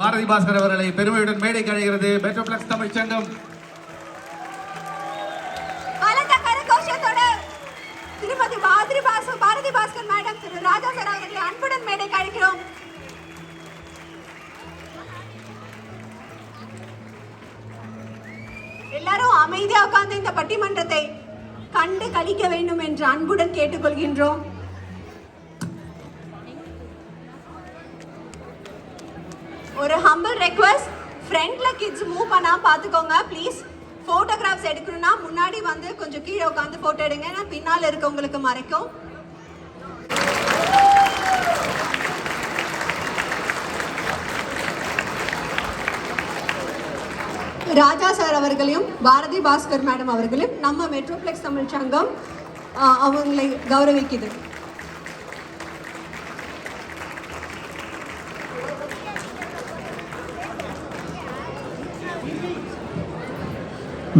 பாரதி பாஸ்கர் அவர்களை பெருமையுடன் மேடைக்கு அழைகிறது மெட்ரோபிளக்ஸ் தமிழ் சங்கம். திருமதி பாரதி பாரதி பாஸ்கர் மேடம் திரு ராஜா சார் அவர்களை அன்புடன் எல்லாரும் அமைதியா உட்கார்ந்து இந்த பட்டிமன்றத்தை கண்டு கழிக்க வேண்டும் என்று அன்புடன் கேட்டுக்கொள்கின்றோம். ஒரு ஹம்பிள் ரெக்வஸ்ட் ஃப்ரண்ட்ல கிட்ஸ் மூவ் பண்ணால் பாத்துக்கோங்க ப்ளீஸ் போட்டோகிராஃப்ஸ் எடுக்கணும்னா முன்னாடி வந்து கொஞ்சம் கீழே உட்காந்து போட்டோ எடுங்க. ஏன்னா பின்னால் இருக்கவங்களுக்கு மறைக்கும். ராஜா சார் அவர்களையும் பாரதி பாஸ்கர் மேடம் அவர்களையும் நம்ம மெட்ரோப்ளெக்ஸ் தமிழ் சங்கம் அவங்களை கௌரவிக்குது.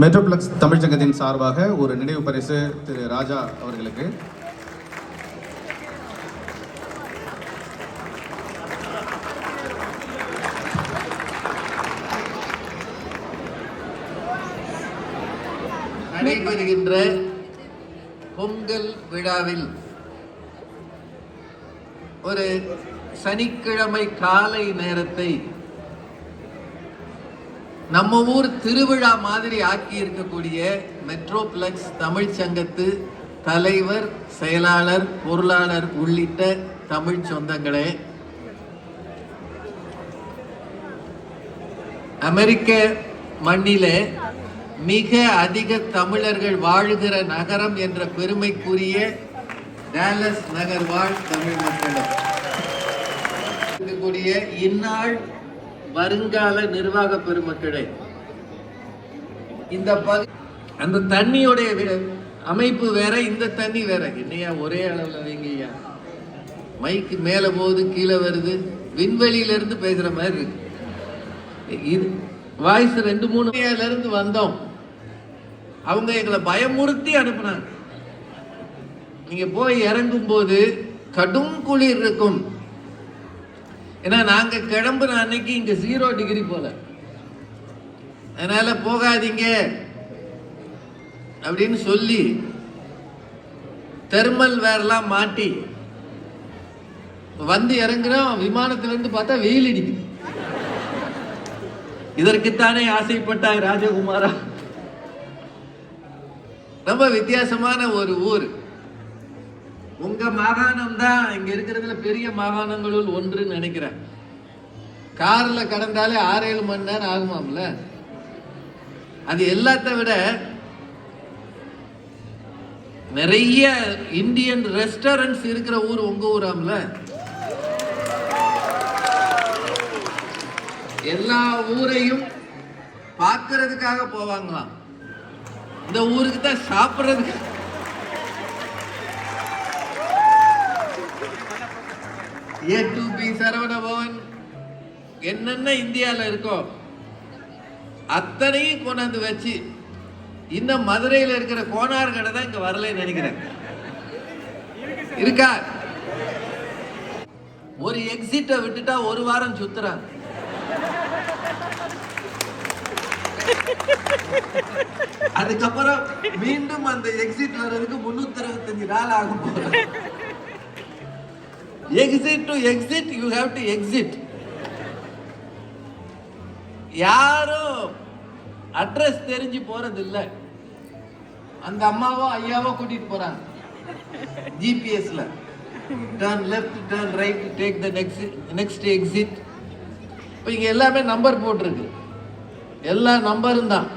மெட்ரோபிளக்ஸ் தமிழ்ச்சங்கத்தின் சார்பாக ஒரு நினைவு பரிசு திரு ராஜா அவர்களுக்கு. நடைபெறுகின்ற பொங்கல் விழாவில் ஒரு சனிக்கிழமை காலை நேரத்தை நம்ம ஊர் திருவிழா மாதிரி ஆக்கி இருக்கக்கூடிய மெட்ரோப்ளெக்ஸ் தமிழ் சங்கத்து தலைவர் செயலாளர் பொருளாளர் உள்ளிட்ட தமிழ் சொந்தங்களே. அமெரிக்க மண்ணிலே மிக அதிக தமிழர்கள் வாழுகிற நகரம் என்ற பெருமைக்குரிய டேலஸ் நகர் வாழ் தமிழ் மக்களும் இருக்கக்கூடிய இந்நாள் வருங்கால நிர்வாக பெருமக்களே இந்த பகு அந்த தண்ணியுடைய அமைப்பு வேற இந்த தண்ணி வேற. என்னையா ஒரே அளவுல வைங்கய்யா? மைக்கு மேல போகுது கீழே வருது விண்வெளியில இருந்து பேசுற மாதிரி இருக்கு. இது வாய்ஸ் ரெண்டு மூணு இருந்து வந்தோம். அவங்க எங்களை பயமுறுத்தி அனுப்புனாங்க. நீங்க போய் இறங்கும் போது கடும் குளிர் இருக்கும். ஏன்னா நாங்கள் கிளம்புன அன்னைக்கு இங்கே ஜீரோ டிகிரி போல. அதனால் போகாதீங்க அப்படின்னு சொல்லி தெர்மல் வேர்லாம் மாட்டி வந்து இறங்குறோம் விமானத்திலிருந்து பார்த்தா வெயில் அடிக்குது. இதற்குத்தானே ஆசைப்பட்டாய் ராஜகுமாரா. ரொம்ப வித்தியாசமான ஒரு ஊர். உங்க மாகாணம் தான். இங்க இருக்கிறதுல பெரிய மாகாணங்களுள் ஒன்றுன்னு நினைக்கிறேன். கார்ல கடந்தாலே ஆறு ஏழு மணி நேரம் ஆகுமாம்ல? அது எல்லாத்த விட நிறைய இந்தியன் ரெஸ்டாரண்ட்ஸ் இருக்கிற ஊர் உங்க ஊராம்ல? எல்லா ஊரையும் பார்க்கறதுக்காக போவாங்களாம். இந்த ஊருக்கு தான் சாப்பிட்றதுக்கு A to B Saravana Bhavan என்னென்ன இந்தியாவில் இருக்கோ அத்தனையும் கொண்டாந்து வச்சு இன்னும் மதுரையில் இருக்கிற கோனார் கடை தான் இங்கே வரலைன்னு நினைக்கிறேன். இருக்கா? ஒரு எக்ஸிட்டை விட்டுட்டா ஒரு வாரம் சுத்துறாங்க. அதுக்கப்புறம் மீண்டும் அந்த எக்ஸிட் வர்றதுக்கு முன்னூத்தி அறுபத்தஞ்சு நாள் ஆகும். போது exit to exit you have to exit யாரும் அட்ரஸ் தெரிஞ்சு போறது இல்ல அந்த அம்மாவோ ஐயாவோ கூட்டிட்டு போறாங்க. ஜிபிஎஸ்ல turn left turn right take the next next exit இப்போ இங்கே எல்லாமே நம்பர் போட்டிருக்கு. எல்லா நம்பரும் தான்.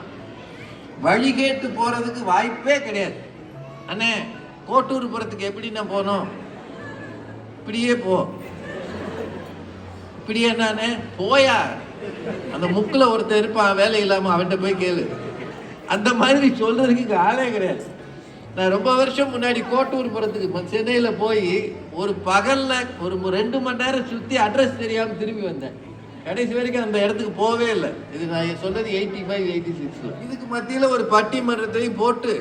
வழி கேட்டு போறதுக்கு வாய்ப்பே கிடையாது. அண்ணே கோட்டூர் போறதுக்கு எப்படின்னா போனோம் இப்படியே போ. இப்படியே என்னன்னு? போயா. அந்த முக்கில் ஒருத்தர் இருப்பான் வேலை இல்லாமல் அவன்கிட்ட போய் கேளு. அந்த மாதிரி சொல்றதுக்கு ஆளே கிடையாது. நான் ரொம்ப வருஷம் முன்னாடி கோட்டூர் போகிறதுக்கு சென்னையில் போய் ஒரு பகலில் ஒரு ரெண்டு மணி நேரம் சுற்றி அட்ரஸ் தெரியாமல் திரும்பி வந்தேன். கடைசி வரைக்கும் அந்த இடத்துக்கு போவே இல்லை. இது நான் சொன்னது எயிட்டி ஃபைவ் எயிட்டி சிக்ஸ் இதுக்கு மத்தியில் ஒரு பட்டிமன்றத்தையும் போட்டு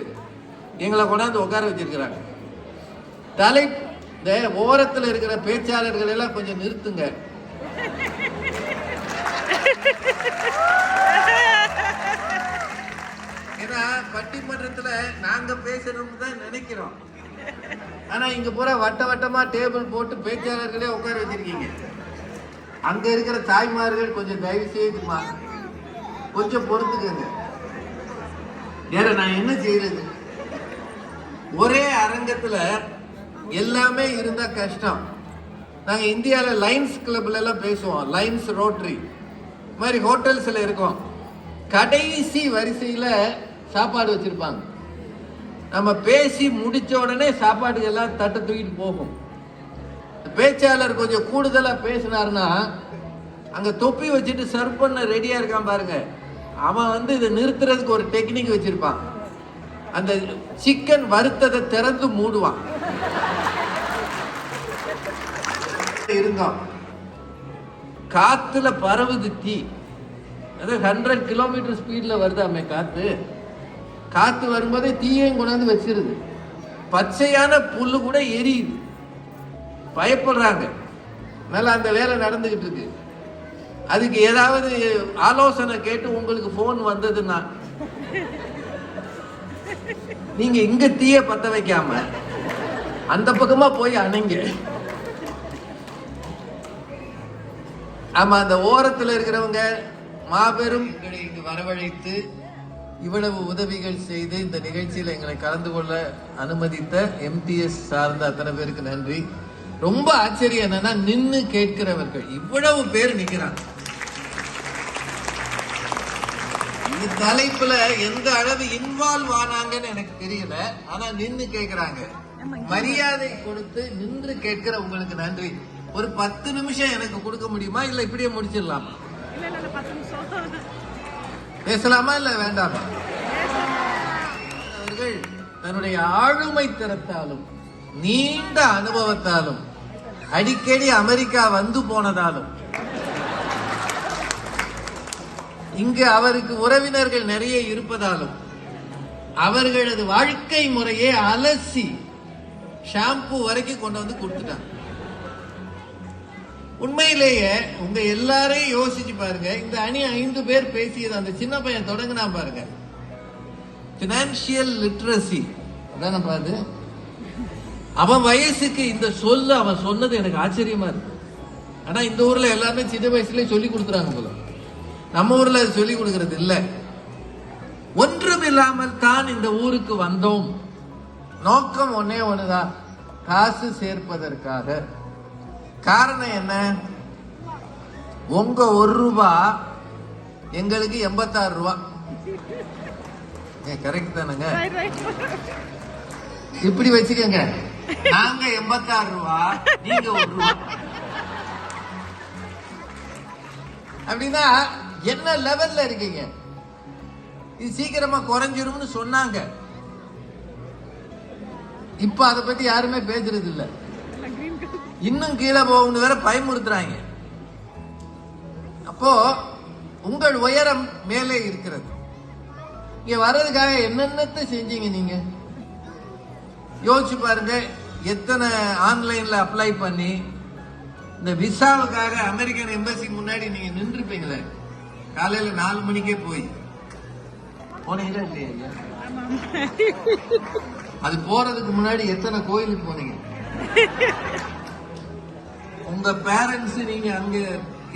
எங்களை கொண்டாந்து உட்கார வச்சிருக்கிறாங்க. தலை இந்த ஓரத்தில் இருக்கிற பேச்சாளர்கள் எல்லாம் கொஞ்சம் நிறுத்துங்க. ஏன்னா பட்டிமன்றத்தில் நாங்கள் பேசணும்னு தான் நினைக்கிறோம். ஆனால் இங்கே பூரா வட்ட வட்டமாக டேபிள் போட்டு பேச்சாளர்களே உட்கார வச்சிருக்கீங்க. அங்கே இருக்கிற தாய்மார்கள் கொஞ்சம் தயவு செய்துமா கொஞ்சம் பொறுத்துக்கங்க. வேற நான் என்ன செய்யறது? ஒரே அரங்கத்தில் எல்லாமே இருந்தா கஷ்டம். நாங்க இந்தியால லைன்ஸ் கிளப்ல எல்லாம் பேசுவோம். லைன்ஸ் ரோட்டரி மாதிரி ஹோட்டல்ஸ்ல இருக்கோம். கடைசி வரிசையில சாப்பாடு வச்சிருப்பாங்க. நம்ம பேசி முடிச்ச உடனே சாப்பாடு எல்லாம் தட்டை தூக்கிட்டு போகும். பேச்சாளர் கொஞ்சம் கூடுதலா பேசினாருன்னா அங்க தொப்பி வச்சுட்டு சர்வ் பண்ண ரெடியா இருக்கான் பாருங்க. அவன் வந்து இதை நிறுத்துறதுக்கு ஒரு டெக்னிக் வச்சிருப்பான். அந்த சிக்கன் வறுத்ததை திறந்து மூடுவான். இருந்தோம் காத்துல பரவுது தீ. அது ஹண்ட்ரட் கிலோமீட்டர் ஸ்பீட்ல வருதாமே காத்து. காத்து வரும்போதே தீயையும் கொண்டாந்து வச்சிருது. பச்சையான புல்லு கூட எரியுது. பயப்படுறாங்க. மேல அந்த வேலை நடந்துகிட்டு இருக்கு. அதுக்கு ஏதாவது ஆலோசனை கேட்டு உங்களுக்கு ஃபோன் வந்ததுன்னா நீங்க இங்க தீய பத்த வைக்காம அந்த பக்கமா போய் அணைங்க. ஆமா அந்த ஓரத்துல இருக்கிறவங்க மாபெரும் எங்களை இங்கு வரவழைத்து இவ்வளவு உதவிகள் செய்து இந்த நிகழ்ச்சியில் எங்களை கலந்து கொள்ள அனுமதித்த எம்டிஎஸ் சார்ந்த அத்தனை பேருக்கு நன்றி. ரொம்ப ஆச்சரியம் என்னன்னா நின்று கேட்கிறவர்கள். இவ்வளவு பேர் நிற்கிறாங்க இந்த தலைப்புல எந்த அளவு இன்வால்வ் ஆனாங்கன்னு எனக்கு தெரியல. ஆனா நின்னு கேக்குறாங்க. மரியாதை கொடுத்து நின்று கேட்கிற உங்களுக்கு நன்றி. ஒரு பத்து நிமிஷம் எனக்கு கொடுக்க முடியுமா? இல்ல இப்படியே முடிச்சிடலாமா. பேசலாமா இல்ல வேண்டாமா? அவர்கள் தன்னுடைய ஆளுமை திறத்தாலும் நீண்ட அனுபவத்தாலும் அடிக்கடி அமெரிக்கா வந்து போனதாலும் இங்கு அவருக்கு உறவினர்கள் நிறைய இருப்பதாலும் அவர்களது வாழ்க்கை முறையை அலசி ஷாம்பு வரைக்கும் கொண்டு வந்து கொடுத்துட்டாங்க. உண்மையிலேயே உங்க எல்லாரையும் யோசிச்சு பாருங்க. இந்த அணி ஐந்து பேர் பேசியது அந்த சின்ன பையன் தொடங்கினா பாருங்க. பினான்சியல் லிட்ரஸி அதான அது? அவன் வயசுக்கு இந்த சொல்லு அவன் சொன்னது எனக்கு ஆச்சரியமா இருக்கு. ஆனா இந்த ஊர்ல எல்லாருமே சின்ன வயசுலயே சொல்லி கொடுத்துறாங்க போல. நம்ம ஊர்ல அது சொல்லி கொடுக்கறது இல்ல. ஒன்றும் இல்லாமல் தான் இந்த ஊருக்கு வந்தோம். நோக்கம் ஒன்னே ஒண்ணுதான் காசு சேர்ப்பதற்காக. காரணம் என்ன? உங்க ஒரு ரூபா எங்களுக்கு எண்பத்தாறு ரூபா. கரெக்ட் தானுங்க? இப்படி வச்சுக்கோங்க. நாங்க எண்பத்தாறு ரூபா நீங்க ஒரு ரூபா. அப்படின்னா என்ன லெவல்ல இருக்கீங்க? இது சீக்கிரமா குறைஞ்சிரும்னு சொன்னாங்க. இப்ப அதை பத்தி யாருமே பேசுறது இல்ல. இன்னும் கீழே போகும்னு வேற பயமுறுத்துறாங்க. அப்போ உங்கள் உயரம் மேலே இருக்கிறது. இங்க வர்றதுக்காக என்னென்னத்தை செஞ்சீங்க நீங்க? யோசிச்சு பாருங்க எத்தனை ஆன்லைன்ல அப்ளை பண்ணி இந்த விசாவுக்காக அமெரிக்கன் எம்பசி முன்னாடி நீங்க நின்றுப்பீங்களே? காலையில நாலு மணிக்கே போய். போனீங்களா இல்லையா? அது போறதுக்கு முன்னாடி எத்தனை கோயிலுக்கு போனீங்க? உங்க பேரண்ட்ஸ் நீங்க அங்க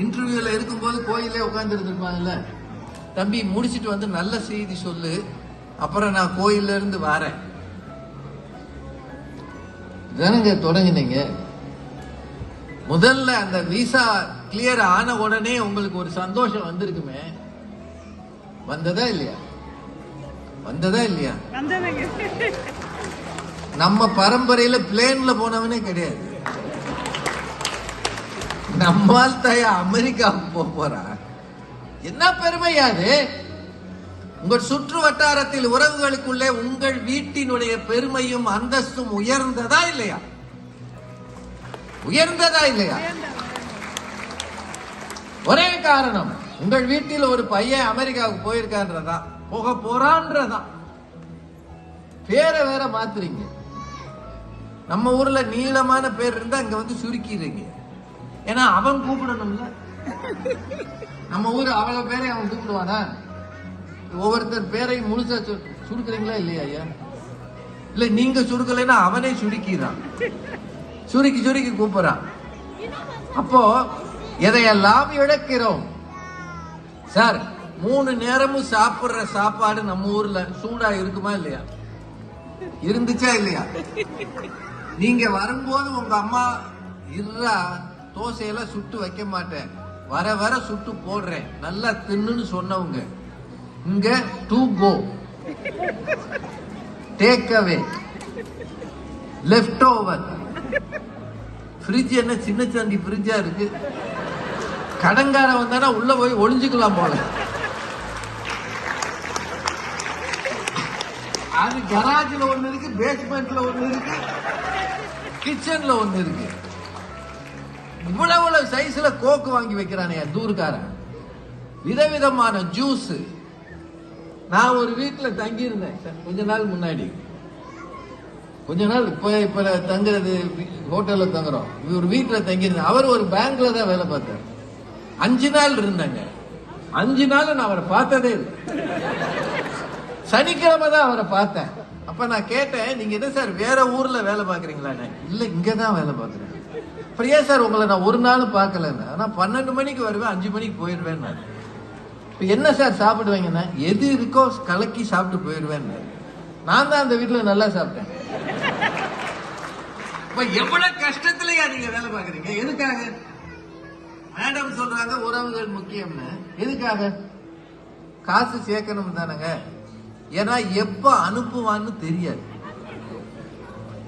இன்டர்வியூல இருக்கும்போது கோயிலே உட்கார்ந்து இருந்திருப்பாங்கல்ல தம்பி முடிச்சிட்டு வந்து நல்ல செய்தி சொல்லு. அப்புறம் நான் கோயில்ல இருந்து வரேன். தானங்க தொடங்கினீங்க? முதல்ல அந்த விசா கிளியர் ஆன உடனே உங்களுக்கு ஒரு சந்தோஷம் வந்திருக்குமே? வந்ததா இல்லையா? வந்ததா இல்லையா? நம்ம பரம்பரையில பிளேன்ல போனவனே கிடையாது. நம்மால் தாயா அமெரிக்காவுக்கு போக போறா. என்ன பெருமையா அது? உங்கள் சுற்று வட்டாரத்தில் உறவுகளுக்குள்ளே உங்கள் வீட்டினுடைய பெருமையும் அந்தஸ்தும் உயர்ந்ததா இல்லையா? உயர்ந்ததா இல்லையா? ஒரே காரணம் உங்கள் வீட்டில் ஒரு பையன் அமெரிக்காவுக்கு போயிருக்கான்றதா? போக போறான்றதா? பேரை வேற மாத்துறீங்க. நம்ம ஊர்ல நீளமான பேர் இருந்தா இங்க வந்து சுருக்கிறீங்க ஏன்னா அவன் கூப்பிடணும்ல. நம்ம ஊர் அவ்வளவு பேரை அவன் கூப்பிடுவானா? ஒவ்வொருத்தர் பேரையும் முழுசா சு- சுருக்குறீங்களா இல்லையா ஐயா? இல்ல நீங்க சுருக்கலைன்னா அவனே சுருக்கிறான் சுருக்கி சுருக்கி கூப்பிடுறான். அப்போ எதையெல்லாம் இழக்கிறோம்? சார் மூணு நேரமும் சாப்பிடுற சாப்பாடு நம்ம ஊர்ல சூடா இருக்குமா இல்லையா? இருந்துச்சா இல்லையா? நீங்க வரும்போது உங்க அம்மா இருறா தோசையெல்லாம் சுட்டு வைக்க மாட்டேன். வர வர சுட்டு போடுறேன். நல்லா தின்னுன்னு சொன்னவங்க. இங்க to go take away leftover fridge என்ன? சின்ன சந்தி ஃப்ரிட்ஜாக இருக்கு. கடங்காரன் வந்தானா உள்ள போய் ஒளிஞ்சுக்கலாம் போல. அது கராஜில் ஒன்று இருக்கு பேஸ்மெண்ட்ல ஒன்று இருக்கு கிச்சன்ல ஒன்று இருக்கு. இவ்வளவு சைஸ்ல கோக்கு வாங்கி வைக்கிறானே தூர்காரன். விதவிதமான ஜூஸ் நான் ஒரு வீட்டில் தங்கியிருந்தேன் கொஞ்ச நாள் முன்னாடி. கொஞ்ச நாள் இப்போ இப்ப தங்குறது ஹோட்டல்ல தங்குறோம். ஒரு வீட்டுல தங்கியிருந்தேன். அவர் ஒரு பேங்க்ல தான் வேலை பார்த்தார். அஞ்சு நாள் இருந்தாங்க. அஞ்சு நாள் நான் அவரை பார்த்ததே இல்லை. சனிக்கிழமை தான் அவரை பார்த்தேன். அப்ப நான் கேட்டேன் நீங்க என்ன சார் வேற ஊர்ல வேலை பாக்குறீங்களான்னு இல்ல இங்க தான் வேலை பாக்குறேன் அப்புறம் ஏன் சார் உங்களை நான் ஒரு நாளும் பார்க்கலன்னு? ஆனா பன்னெண்டு மணிக்கு வருவேன் அஞ்சு மணிக்கு போயிடுவேன் நான் இப்போ என்ன சார் சாப்பிடுவேங்கன்னா? எது இருக்கோ கலக்கி சாப்பிட்டு போயிடுவேன் நான் தான் அந்த வீட்டில் நல்லா சாப்பிட்டேன். இப்ப எவ்வளவு கஷ்டத்துலயா நீங்க வேலை பாக்குறீங்க எதுக்காக? மேடம் சொல்றாங்க உறவுகள் முக்கியம்னு. எதுக்காக? காசு சேர்க்கணும் தானங்க. ஏன்னா எப்ப அனுப்புவான்னு தெரியாது.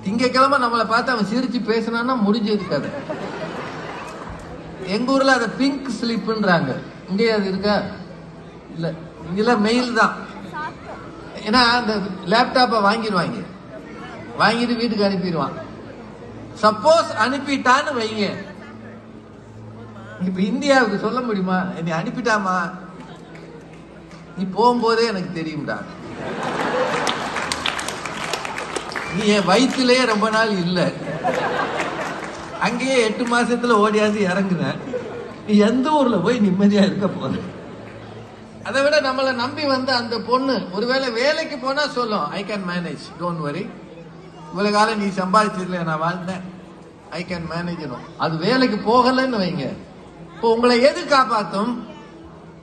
திங்கக்கிழமை நம்மளை பார்த்து அவன் சிரிச்சு பேசினான்னா முடிஞ்சது கதை. எங்க ஊர்ல அதை பிங்க் ஸ்லிப்புன்றாங்க இங்கே அது இருக்கா? இல்ல இங்கெல்லாம் மெயில் தான். ஏன்னா அந்த லேப்டாப்பை வாங்கிடுவாங்க வாங்கிட்டு வீட்டுக்கு அனுப்பிடுவான். சப்போஸ் அனுப்பிட்டான்னு வைங்க. இப்ப இந்தியாவுக்கு சொல்ல முடியுமா? என்னை அனுப்பிட்டாமா? நீ போகும்போதே எனக்கு தெரியும்டா. நீ என் வயிற்றுலயே ரொம்ப நாள் இல்லை. அங்கேயே எட்டு மாசத்துல ஓடியாந்து இறங்குன. நீ எந்த ஊர்ல போய் நிம்மதியா இருக்க போற? அதை விட நம்மளை நம்பி வந்த அந்த பொண்ணு ஒருவேளை வேலைக்கு போனா சொல்லும் I can manage don't worry இவ்வளவு காலம் நீ சம்பாதிச்சதுல நான் வாழ்ந்தேன். ஐ கேன் மேனேஜ் அது வேலைக்கு போகலன்னு வைங்க. இப்போ உங்களை எது காப்பாத்தும்?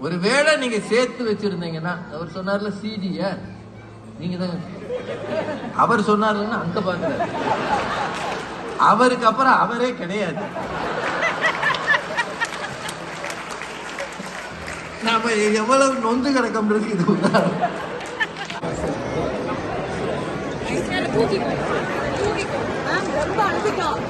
ஒரு வேலை நீங்க சேர்த்து வச்சிருந்தீங்கன்னா அவர் சொன்னார்ல சிடிய நீங்க தான் அவர் சொன்னார்லன்னா அங்க பாக்குற அவருக்கு அப்புறம் அவரே கிடையாது. நாம எவ்வளவு நொந்து கிடக்கம்ன்றது இது உதாரணம் ரொம்ப அனுப்பிட்டோம்